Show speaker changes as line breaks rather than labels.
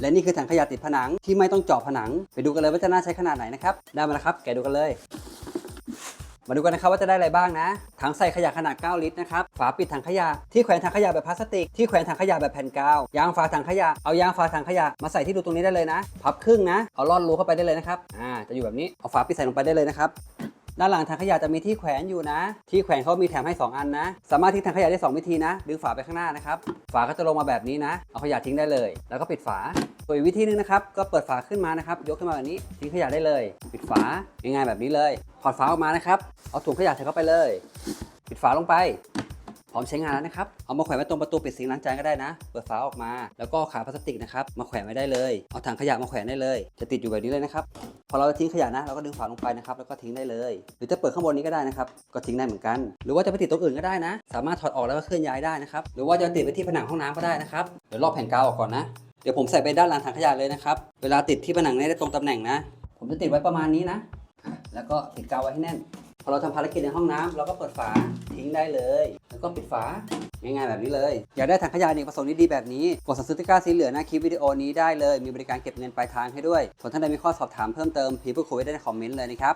และนี่คือถังขยะติดผนังที่ไม่ต้องเจาะผนัง ไปดูกันเลยว่าจะน่าใช้ขนาดไหนนะครับ ได้มาแล้วครับ แกะดูกันเลย มาดูกันนะครับว่าจะได้อะไรบ้างนะ ถังใส่ขยะขนาด 9 ลิตรนะครับ ฝาปิดถังขยะ ที่แขวนถังขยะแบบพลาสติก ที่แขวนถังขยะแบบแผ่นกาว ยางฝาถังขยะ เอายางฝาถังขยะมาใส่ที่รูตรงนี้ได้เลยนะ พับครึ่งนะ เอาล่อนรูเข้าไปได้เลยนะครับ อ่า จะอยู่แบบนี้ เอาฝาปิดใส่ลงไปได้เลยนะครับ ด้านหลังถังขยะจะมีที่แขวนอยู่นะ ที่แขวนเขามีแถมให้ 2 อันนะ สามารถทิ้งถังขยะได้ 2 วิธีนะ ดึงฝาไปข้างหน้านะครับ ฝาก็จะลงมาแบบนี้นะ เอาขยะทิ้งได้เลย แล้วก็ปิดฝาส่วนอีกวิธีหนึงนะครับ ก็เปิดฝาขึ้นมานะครับ ยกขึ้นมาแบบนี้ ทิ้งขยะได้เลย ปิดฝา ง่ายๆแบบนี้เลย ถอดฝาออกมานะครับ เอาถุงขยะใส่เข้าไปเลย ปิดฝาลงไป พร้อมใช้งานแล้วนะครับ เอามาแขวนไว้ตรงประตูปิดสิงล้างจานก็ได้นะ เปิดฝาออกมา แล้วก็ขาพลาสติกนะครับ มาแขวนไว้ได้เลย เอาถังขยะมาแขวนได้เลย จะติดอยู่แบบนี้เลยนะครับ พอเราทิ้งขยะนะเราก็ดึงฝาลงไปนะครับแล้วก็ทิ้งได้เลย หรือจะเปิดข้างบนนี้ก็ได้นะครับก็ทิ้งได้เหมือนกัน หรือว่าจะไปติดตรงอื่นก็ได้นะ สามารถถอดออกแล้วก็เคลื่อนย้ายได้นะครับหรือว่าจะติดไปที่ผนังห้องน้ำก็ได้นะครับเดี๋ยวลอกแผ่นกาวออกก่อนนะเดี๋ยวผมใส่ไปด้านหลังถังขยะเลยนะครับเวลาติดที่ผนังเนี่ยได้ตรงตำแหน่งนะ ผมจะติดไว้ประมาณนี้นะ แล้วก็ติดกาวไว้ให้แน่น อเราทำภารกิจในห้องน้ำเราก็เปิดฝาทิ้งได้เลย แล้วก็ปิดฝาง่ายๆแบบนี้เลย อยากได้ถังขยะอเนกประสงค์ดีๆแบบนี้ กดสั่งซื้อตะกร้าสีเหลืองหน้าคลิปวิดีโอนี้ได้เลย มีบริการเก็บเงินปลายทางให้ด้วยส่วนท่านใดมีข้อสอบถามเพิ่มเติมพิมพ์พูดคุยได้ในคอมเมนต์เลยนะครับ